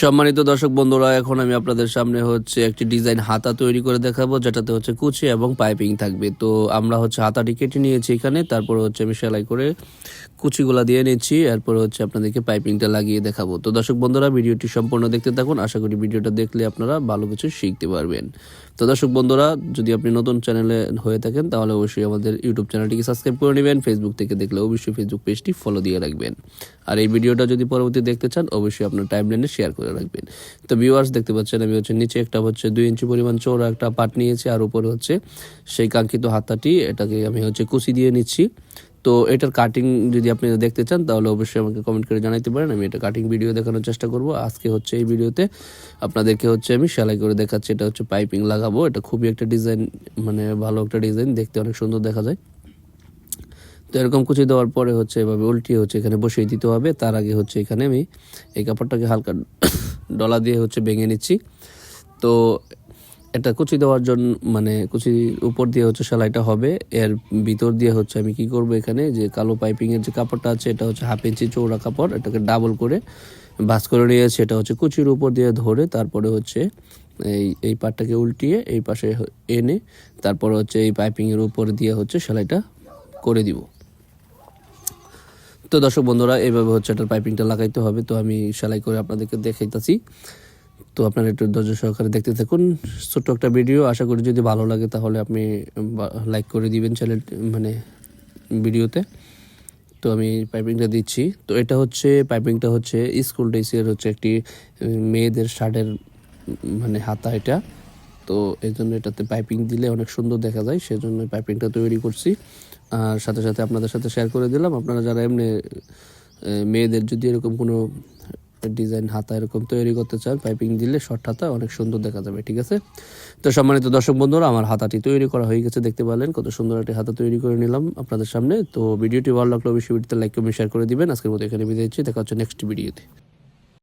সম্মানিত দর্শক বন্ধুরা, এখন আমি আপনাদের সামনে হচ্ছে একটি ডিজাইন হাতা তৈরি করে দেখাবো, যেটাতে হচ্ছে কুচি এবং পাইপিং থাকবে। তো আমরা হচ্ছে হাতাটি কেটে নিয়েছি এখানে, তারপর হচ্ছে আমি সেলাই করে কুচিগুলা দিয়ে নিচ্ছি, এরপর হচ্ছে আপনাদেরকে পাইপিংটা লাগিয়ে দেখাবো। তো দর্শক বন্ধুরা, ভিডিওটি সম্পূর্ণ দেখতে থাকুন, আশা করি ভিডিওটা দেখলে আপনারা ভালো কিছু শিখতে পারবেন। তো দর্শক বন্ধুরা, যদি আপনি নতুন চ্যানেলে হয়ে থাকেন, তাহলে অবশ্যই আমাদের ইউটিউব চ্যানেলটিকে সাবস্ক্রাইব করে নেবেন, ফেসবুক থেকে দেখলে অবশ্যই ফেসবুক পেজটি ফলো দিয়ে রাখবেন। আর এই ভিডিওটা যদি পরবর্তী দেখতে চান, অবশ্যই আপনার টাইম লাইনে শেয়ার করে রাখবেন। তো ভিউয়ার্স দেখতে পাচ্ছেন, আমি হচ্ছে নিচে একটা হচ্ছে দুই ইঞ্চি পরিমাণ চৌড়া একটা পাট নিয়েছি, আর উপরে হচ্ছে সেই কাঙ্ক্ষিত হাতাটি, এটাকে আমি হচ্ছে কুচি দিয়ে নিচ্ছি। তো এটার কাটিং যদি আপনি দেখতে চান, তাহলে অবশ্যই আমাকে কমেন্ট করে জানাতে পারেন। আমি এটা কাটিং ভিডিও দেখানোর চেষ্টা করব। আজকে হচ্ছে এই ভিডিওতে আপনাদেরকে হচ্ছে আমি সেলাই করে দেখাচ্ছি। এটা হচ্ছে পাইপিং লাগাবো। এটা খুবই একটা ডিজাইন মানে ভালো একটা ডিজাইন দেখতে অনেক সুন্দর দেখা যায়। তো এরকম কুচি দেওয়ার পরে হচ্ছে এভাবে উল্টিয়ে হচ্ছে, এখানে বসিয়ে দিতে হবে। তার আগে হচ্ছে এখানে আমি এই কাপড়টাকে হালকা ডলা দিয়ে হচ্ছে ভেঙে নিচ্ছি। তো এটা কুচি দেওয়ার জন্য মানে কুচির উপর দিয়ে হচ্ছে সেলাইটা হবে। এর ভিতর দিয়ে হচ্ছে আমি কি করব এখানে, যে কালো পাইপিংয়ের যে কাপড়টা আছে, এটা হচ্ছে হাফ ইঞ্চি চৌড়া কাপড়, এটাকে ডাবল করে ভাঁজ করে নিয়েছি। এটা হচ্ছে কুচির উপর দিয়ে ধরে তারপরে হচ্ছে এই এই পাটটাকে উল্টিয়ে এই পাশে এনে তারপরে হচ্ছে এই পাইপিংয়ের উপর দিয়ে হচ্ছে সেলাইটা করে দিব। তো দর্শক বন্ধুরা এইভাবে হচ্ছে এটার পাইপিংটা লাগাইতে হবে। তো আমি সেলাই করে আপনাদেরকে দেখাইতেছি। তো আপনারা একটু ধৈর্য সহকারে দেখতে থাকুন। ছোট্ট একটা ভিডিও, আশা করি যদি ভালো লাগে তাহলে আপনি লাইক করে দিবেন চ্যানেল মানে ভিডিওতে। তো আমি পাইপিংটা দিচ্ছি। তো এটা হচ্ছে পাইপিংটা হচ্ছে স্কুল ড্রেসের হচ্ছে একটি মেয়েদের শার্টের মানে হাতা এটা। তো এই জন্য এটাতে পাইপিং দিলে অনেক সুন্দর দেখা যায়, সেজন্য পাইপিংটা তৈরি করছি। আর সাথে সাথে আপনাদের সাথে শেয়ার করে দিলাম, আপনারা যারা এমনি মেয়েদের যদি এরকম কোনো ডিজাইন হাতা এরকম তৈরি করতে চান পাইপিং দিলে শর্ট হাতা অনেক সুন্দর দেখা যাবে, ঠিক আছে? তো সম্মানিত দর্শক বন্ধুরা, আমার হাতাটি তৈরি করা হয়ে গেছে, দেখতে পেলেন কত সুন্দর একটি হাতা তৈরি করে নিলাম আপনাদের সামনে। তো ভিডিওটি ভালো লাগলে অবশ্যই ভিডিওতে লাইক কমেন্ট শেয়ার করে দিবেন। আজকের মতো এখানে বিদায় দিচ্ছি দেখা হচ্ছে নেক্সট ভিডিওতে